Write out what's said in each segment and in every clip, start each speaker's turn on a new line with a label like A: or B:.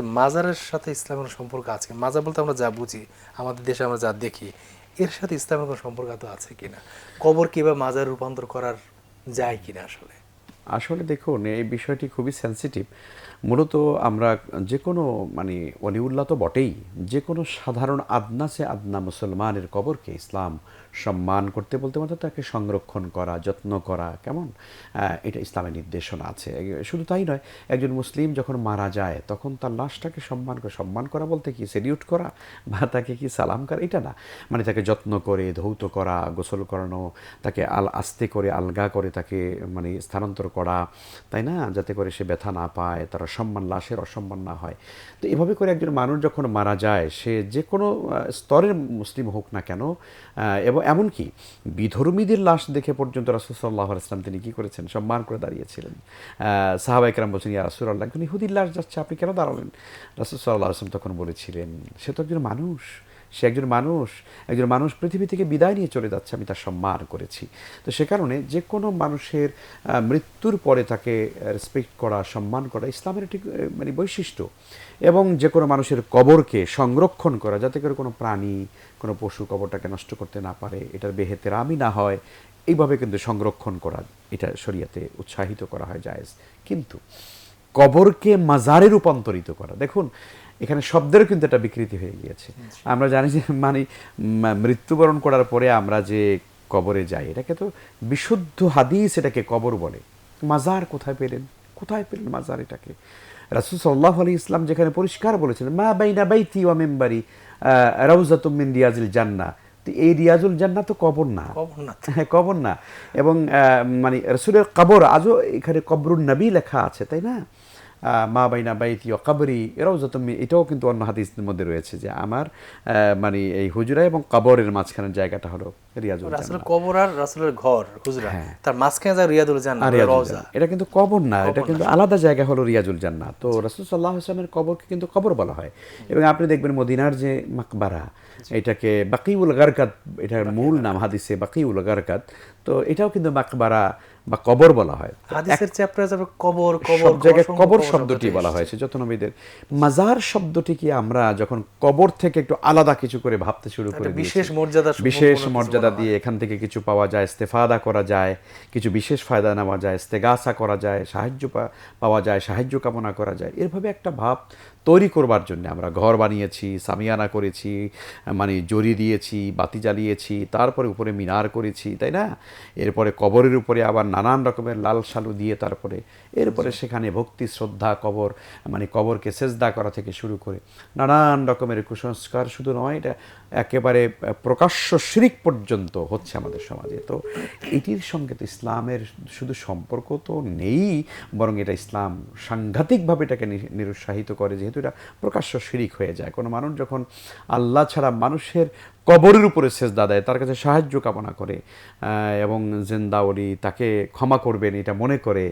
A: মাজারের সাথে ইসলামের সম্পর্ক আছে মাজার বলতে আমরা যা বুঝি, আমাদের দেশে আমরা যা দেখি, এর সাথে ইসলামের কোনো সম্পর্ক তো আছে কিনা? কবর কিংবা মাজার রূপান্তর করার যায় কিনা আসলে?
B: আসলে দেখুন, এই বিষয়টি খুবই সেন্সিটিভ মূলত আমরা যে কোনো মানে অলিউল্লাহ তো বটেই, যে কোনো সাধারণ আদনাসে আদনা মুসলমানের কবরকে ইসলাম সম্মান করতে বলতে বলতে তাকে সংরক্ষণ করা, যত্ন করা, কেমন? এটা ইসলামের নির্দেশনা আছে। শুধু তাই নয়, একজন মুসলিম যখন মারা যায়, তখন তার লাশটাকে সম্মান করে সম্মান করা বলতে কি? সেলিউট করা? বা তাকে কি সালাম করা? এটা না। মানে তাকে যত্ন করে, ধৌত করা, গোসল করানো, তাকে আল, আস্তে করে, আলগা করে তাকে মানে স্থানান্তর করা, তাই না? যাতে করে সে ব্যথা না পায়, তার অসম্মান, লাশের অসম্মান না হয়। তো এভাবে করে একজন মানুষ যখন মারা যায়, সে যে কোনো স্তরের মুসলিম হোক না কেন এবং এমনকি বিধর্মীদের লাশ দেখে পর্যন্ত রাসুল সাল্লাহ ইসলাম তিনি কী করেছেন? সম্মান করে দাঁড়িয়েছিলেন। সাহাবাইকরাম বলছেন, ইয়া রাসুল আল্লাহ একজন ইহুদির লাশ যাচ্ছে, আপনি কেন দাঁড়ালেন? রাসুল সাল্লাহ আসলাম তখন বলেছিলেন, সে তো একজন মানুষ। সে একজন মানুষ একজন মানুষ পৃথিবী থেকে বিদায় নিয়ে চলে যাচ্ছে, আমি তার সম্মান করেছি। তো সে কারণে যে কোনো মানুষের মৃত্যুর পরে তাকে রেসপেক্ট করা, সম্মান করা ইসলামের একটি মানে বৈশিষ্ট্য। এবং যে কোনো মানুষের কবরকে সংরক্ষণ করা, যাতে করে কোনো প্রাণী, কোনো পশু কবরটাকে নষ্ট করতে না পারে, এটার বেহেতেরামি না হয়, এইভাবে কিন্তু সংরক্ষণ করা, এটা শরিয়াতে উৎসাহিত করা হয় জায়েজ। কিন্তু কবরকে মাজারে রূপান্তরিত করা, দেখুন এখানে শব্দের কিন্তু একটা বিকৃতি হয়ে গিয়েছে। আমরা জানি যে মানে মৃত্যুবরণ করার পরে আমরা যে কবরে যাই এটাকে তো বিশুদ্ধ হাদিস এটাকে কবর বলে। মাজার কোথায় পেলেন? কোথায় পেলেন মাজার এটাকে? রাসুল সাল্লাহ আলী ইসলাম যেখানে পরিষ্কার বলেছিলেন মা বাইনা বাইতি ওয়া মেম্বারি রাউজাতুম মিন রিয়াজিল জান্না তো এই রিয়াজুল জান্না তো কবর না।
A: কবর না।
B: হ্যাঁ কবর না। এবং মানে রসুলের কবর আজও এখানে কবরুন নবী লেখা আছে তাই না? মা বাইনা বাইতি ও কবরি এরাও যত এটাও কিন্তু অন্য হাদিসের মধ্যে রয়েছে যে আমার মানে এই হুজরা এবং কবরের মাঝখানের জায়গাটা হলো রিয়াজুল জান্নাত।
A: কবর আর রাসুলের ঘর হুজরা।
B: হ্যাঁ।
A: তার মাঝখানে যা
B: রিয়াজুল
A: রওজা।
B: এটা কিন্তু কবর না এটা কিন্তু আলাদা জায়গা হলো রিয়াজুল জান্নাত। তো রাসুল সাল্লাহ আসলামের কবরকে কিন্তু কবর বলা হয়। এবং আপনি দেখবেন মদিনার যে মাকবারা এটাকে বাকিউল গারকাত এটার মূল নাম হাদিসে বাকিউল গারকাত। তো এটাও কিন্তু মাকবারা বা কবর বলা হয়।
A: হাদিসের চ্যাপ্টারে যাবে কবর কবর
B: সব জায়গায় কবর শব্দটি
A: শব্দটি
B: বলা হয়েছে যত নবীদের মাজার শব্দটিকে আমরা যখন কবর থেকে একটু আলাদা কিছু করে ভাবতে শুরু করে
A: বিশেষ মর্যাদা
B: বিশেষ মর্যাদা দিয়ে এখান থেকে কিছু পাওয়া যায় ইস্তেফাদা করা যায় কিছু বিশেষ ফায়দা নেওয়া যায় ইস্তেগাসা করা যায় সাহায্য পাওয়া যায় সাহায্য কামনা করা যায়। এরভাবে একটা ভাব তৈরি করবার জন্য আমরা ঘর বানিয়েছি সামিয়ানা করেছি মানে জরি দিয়েছি বাতি জ্বালিয়েছি তারপরে উপরে মিনার করেছি তাই না? এরপরে কবরের উপরে আবার নানান রকমের লাল সালু দিয়ে তারপরে এরপরে সেখানে ভক্তি শ্রদ্ধা কবর মানে কবরকে সেজদা করা থেকে শুরু করে নানান রকমের কুসংস্কার শুধু নয় এটা একেবারে প্রকাশ্য শিরিক পর্যন্ত হচ্ছে আমাদের সমাজে। তো এটির সঙ্গে তো ইসলামের শুধু সম্পর্ক তো নেই বরং এটা ইসলাম সাংঘাতিকভাবে এটাকে নিরুৎসাহিত করে যেহেতু এটা প্রকাশ্য শিরিক হয়ে যায়। কোনো মানুষ যখন আল্লাহ ছাড়া মানুষের কবরের উপরে সেজদা দেয় তার কাছে সাহায্য কামনা করে এবং জেন্দাওলি তাকে ক্ষমা করবেন এটা মনে করে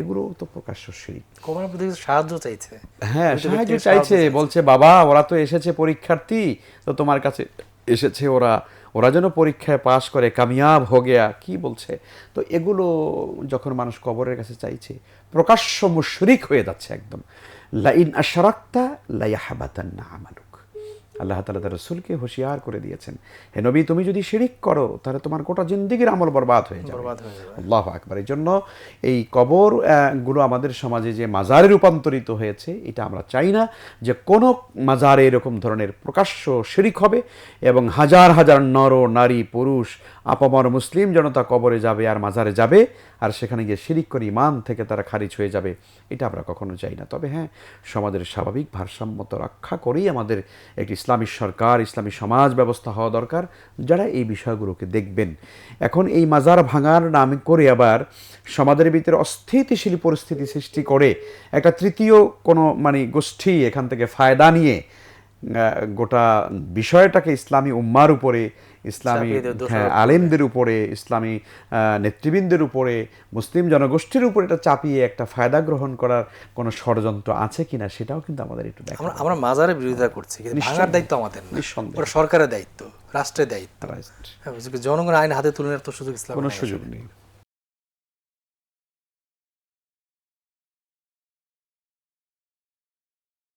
B: এগুলো তো প্রকাশ্য শিরিক।
A: কবরের প্রতি সাহায্য চাইছে।
B: হ্যাঁ সাহায্য চাইছে। বলছে বাবা ওরা তো এসেছে পরীক্ষার্থী তো তোমার কাছে এসেছে ওরা ওরা যেন পরীক্ষায় পাশ করে কামিয়াব হো গেয়া। কি বলছে? তো এগুলো যখন মানুষ কবরের কাছে চাইছে প্রকাশ্য মুশরিক হয়ে যাচ্ছে একদম। لئن أشركت ليحبطن عملك. আল্লাহ তালা তার রসুলকে হুঁশিয়ার করে দিয়েছেন। হে নবী তুমি যদি শিরিক করো তাহলে তোমার গোটা জিন্দিগির আমল বরবাদ হয়ে যাবে। আল্লাহ আকবার। এই জন্য এই কবরগুলো আমাদের সমাজে যে মাজারে রূপান্তরিত হয়েছে এটা আমরা চাই না যে কোনো মাজারে এরকম ধরনের প্রকাশ্য শিরিক হবে এবং হাজার হাজার নর নারী পুরুষ আপামর মুসলিম জনতা কবরে যাবে আর মাজারে যাবে আর সেখানে গিয়ে শিরিক করে ইমান থেকে তারা খারিজ হয়ে যাবে এটা আমরা কখনো চাই না। তবে হ্যাঁ সমাজের স্বাভাবিক ভারসাম্যতা রক্ষা করেই আমাদের একটি ইসলামী সরকার, ইসলামী সমাজ ব্যবস্থা হওয়া দরকার, যারা এই বিষয়গুলোকে দেখবেন। এখন এই মাজার ভাঙার নাম করে আবার সমাজের ভিতরে অস্থিতিশীল পরিস্থিতি সৃষ্টি করে একটা তৃতীয় কোনো মানে গোষ্ঠী এখান থেকে ফায়দা নিয়ে গোটা বিষয়টাকে ইসলামী উম্মার উপরে ইসলামী হ্যাঁ, আলেমদের উপরে ইসলামী নেতৃবৃন্দের উপরে মুসলিম জনগোষ্ঠীর উপরে এটা চাপিয়ে একটা ফায়দা গ্রহণ করার কোনো ষড়যন্ত্র আছে কিনা সেটাও কিন্তু আমাদের একটু দেখা
A: আমরা মাজারে বিরোধিতা করছি ভাঙার দায়িত্ব আমাদের
B: নিঃসন্দেহ।
A: ওটা সরকারের দায়িত্ব রাষ্ট্রের দায়িত্ব. হ্যাঁ? জনগণ আইন হাতে তুলে নেওয়ার তো সুযোগ ইসলাম
B: কোনো সুযোগ নেই।